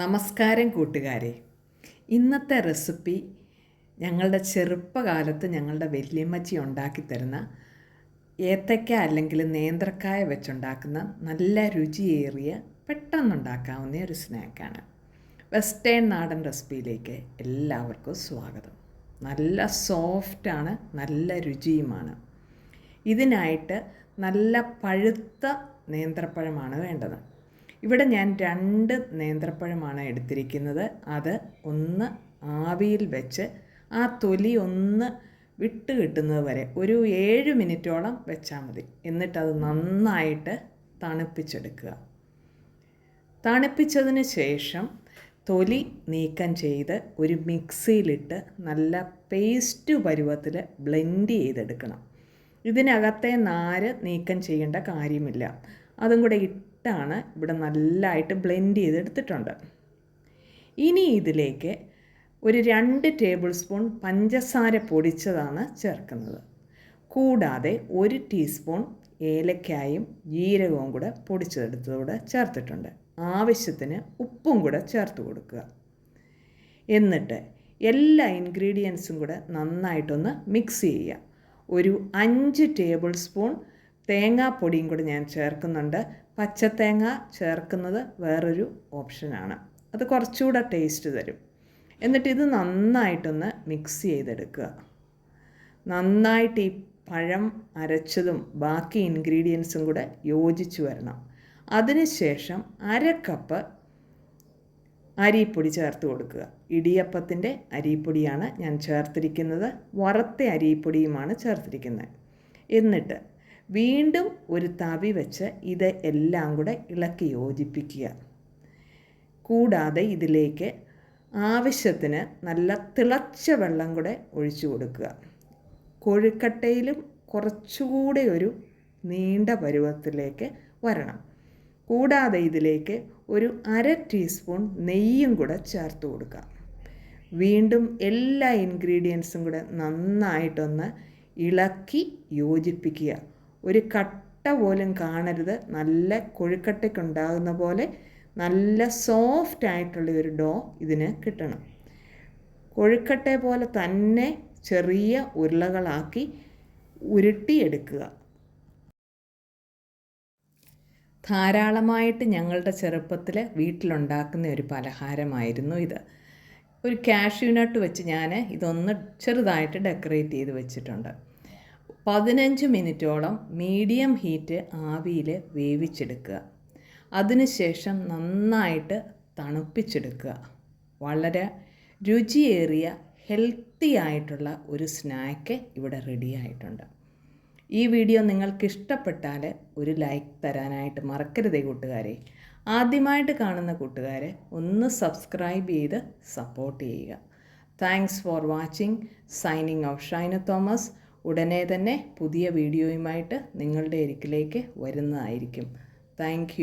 നമസ്കാരം കൂട്ടുകാരെ. ഇന്നത്തെ റെസിപ്പി ഞങ്ങളുടെ ചെറുപ്പകാലത്ത് ഞങ്ങളുടെ വല്യമ്മച്ചി ഉണ്ടാക്കി തരുന്ന ഏത്തക്ക അല്ലെങ്കിൽ നേന്ത്രക്കായ വെച്ചുണ്ടാക്കുന്ന നല്ല രുചിയേറിയ പെട്ടെന്നുണ്ടാക്കാവുന്ന ഒരു സ്നാക്കാണ്. വെസ്റ്റേൺ നാടൻ റെസിപ്പിയിലേക്ക് എല്ലാവർക്കും സ്വാഗതം. നല്ല സോഫ്റ്റാണ് നല്ല രുചിയുമാണ്. ഇതിനായിട്ട് നല്ല പഴുത്ത നേന്ത്രപ്പഴമാണ് വേണ്ടത്. ഇവിടെ ഞാൻ രണ്ട് നേന്ത്രപ്പഴമാണ് എടുത്തിരിക്കുന്നത്. അത് ഒന്ന് ആവിയിൽ വെച്ച് ആ തൊലി ഒന്ന് വിട്ട് കിട്ടുന്നത് വരെ ഒരു ഏഴ് മിനിറ്റോളം വെച്ചാൽ മതി. എന്നിട്ടത് നന്നായിട്ട് തണുപ്പിച്ചെടുക്കുക. തണുപ്പിച്ചതിന് ശേഷം തൊലി നീക്കം ചെയ്ത് ഒരു മിക്സിയിലിട്ട് നല്ല പേസ്റ്റ് പരുവത്തിൽ ബ്ലെൻഡ് ചെയ്തെടുക്കണം. ഇതിനകത്തെ നാര് നീക്കം ചെയ്യേണ്ട കാര്യമില്ല. അതും കൂടെ ഇട്ടാണ് ഇവിടെ നല്ലതായിട്ട് ബ്ലെൻഡ് ചെയ്തെടുത്തിട്ടുണ്ട്. ഇനി ഇതിലേക്ക് ഒരു രണ്ട് ടേബിൾ സ്പൂൺ പഞ്ചസാര പൊടിച്ചതാണ് ചേർക്കുന്നത്. കൂടാതെ ഒരു ടീസ്പൂൺ ഏലക്കായും ജീരകവും കൂടെ പൊടിച്ചെടുത്തതോടെ ചേർത്തിട്ടുണ്ട്. ആവശ്യത്തിന് ഉപ്പും കൂടെ ചേർത്ത് കൊടുക്കുക. എന്നിട്ട് എല്ലാ ഇൻഗ്രീഡിയൻസും കൂടെ നന്നായിട്ടൊന്ന് മിക്സ് ചെയ്യുക. ഒരു അഞ്ച് ടേബിൾ സ്പൂൺ തേങ്ങാപ്പൊടിയും കൂടെ ഞാൻ ചേർക്കുന്നുണ്ട്. പച്ചത്തേങ്ങ ചേർക്കുന്നത് വേറൊരു ഓപ്ഷനാണ്. അത് കുറച്ചുകൂടെ ടേസ്റ്റ് തരും. എന്നിട്ട് ഇത് നന്നായിട്ടൊന്ന് മിക്സ് ചെയ്തെടുക്കുക. നന്നായിട്ട് ഈ പഴം അരച്ചതും ബാക്കി ഇൻഗ്രീഡിയൻസും കൂടെ യോജിച്ച് വരണം. അതിനുശേഷം അര കപ്പ് അരിപ്പൊടി ചേർത്ത് കൊടുക്കുക. ഇടിയപ്പത്തിന്റെ അരിപ്പൊടിയാണ് ഞാൻ ചേർത്തിരിക്കുന്നത്. വറുത്ത അരിപ്പൊടിയുമാണ് ചേർത്തിരിക്കുന്നത്. എന്നിട്ട് വീണ്ടും ഒരു തവി വെച്ച് ഇത് എല്ലാം കൂടെ ഇളക്കി യോജിപ്പിക്കുക. കൂടാതെ ഇതിലേക്ക് ആവശ്യത്തിന് നല്ല തിളച്ച വെള്ളം കൂടെ ഒഴിച്ചു കൊടുക്കുക. കൊഴുക്കട്ടയിലും കുറച്ചുകൂടെ ഒരു നീണ്ട പരുവത്തിലേക്ക് വരണം. കൂടാതെ ഇതിലേക്ക് ഒരു അര ടീസ്പൂൺ നെയ്യും കൂടെ ചേർത്ത് കൊടുക്കുക. വീണ്ടും എല്ലാ ഇൻഗ്രീഡിയൻസും കൂടെ നന്നായിട്ടൊന്ന് ഇളക്കി യോജിപ്പിക്കുക. ഒരു കട്ട പോലും കാണരുത്. നല്ല കൊഴുക്കട്ടയ്ക്കുണ്ടാകുന്ന പോലെ നല്ല സോഫ്റ്റ് ആയിട്ടുള്ള ഒരു ഡോ ഇതിന് കിട്ടണം. കൊഴുക്കട്ട പോലെ തന്നെ ചെറിയ ഉരുളകളാക്കി ഉരുട്ടിയെടുക്കുക. ധാരാളമായിട്ട് ഞങ്ങളുടെ ചെറുപ്പത്തിൽ വീട്ടിലുണ്ടാക്കുന്ന ഒരു പലഹാരമായിരുന്നു ഇത്. ഒരു കാഷ്യൂനട്ട് വെച്ച് ഞാൻ ഇതൊന്ന് ചെറുതായിട്ട് ഡെക്കറേറ്റ് ചെയ്ത് വെച്ചിട്ടുണ്ട്. പതിനഞ്ച് മിനിറ്റോളം മീഡിയം ഹീറ്റ് ആവിയിൽ വേവിച്ചെടുക്കുക. അതിനുശേഷം നന്നായിട്ട് തണുപ്പിച്ചെടുക്കുക. വളരെ രുചിയേറിയ ഹെൽത്തി ആയിട്ടുള്ള ഒരു സ്നാക്ക് ഇവിടെ റെഡി ആയിട്ടുണ്ട്. ഈ വീഡിയോ നിങ്ങൾക്ക് ഇഷ്ടപ്പെട്ടാൽ ഒരു ലൈക്ക് തരാനായിട്ട് മറക്കരുതേ കൂട്ടുകാരെ. ആദ്യമായിട്ട് കാണുന്ന കൂട്ടുകാരെ ഒന്ന് സബ്സ്ക്രൈബ് ചെയ്ത് സപ്പോർട്ട് ചെയ്യുക. Thanks for watching. Signing off Shaina Thomas. ഉടനെ തന്നെ പുതിയ വീഡിയോയുമായിട്ട് നിങ്ങളുടെ അരികിലേക്ക് വരുന്നതായിരിക്കും. താങ്ക്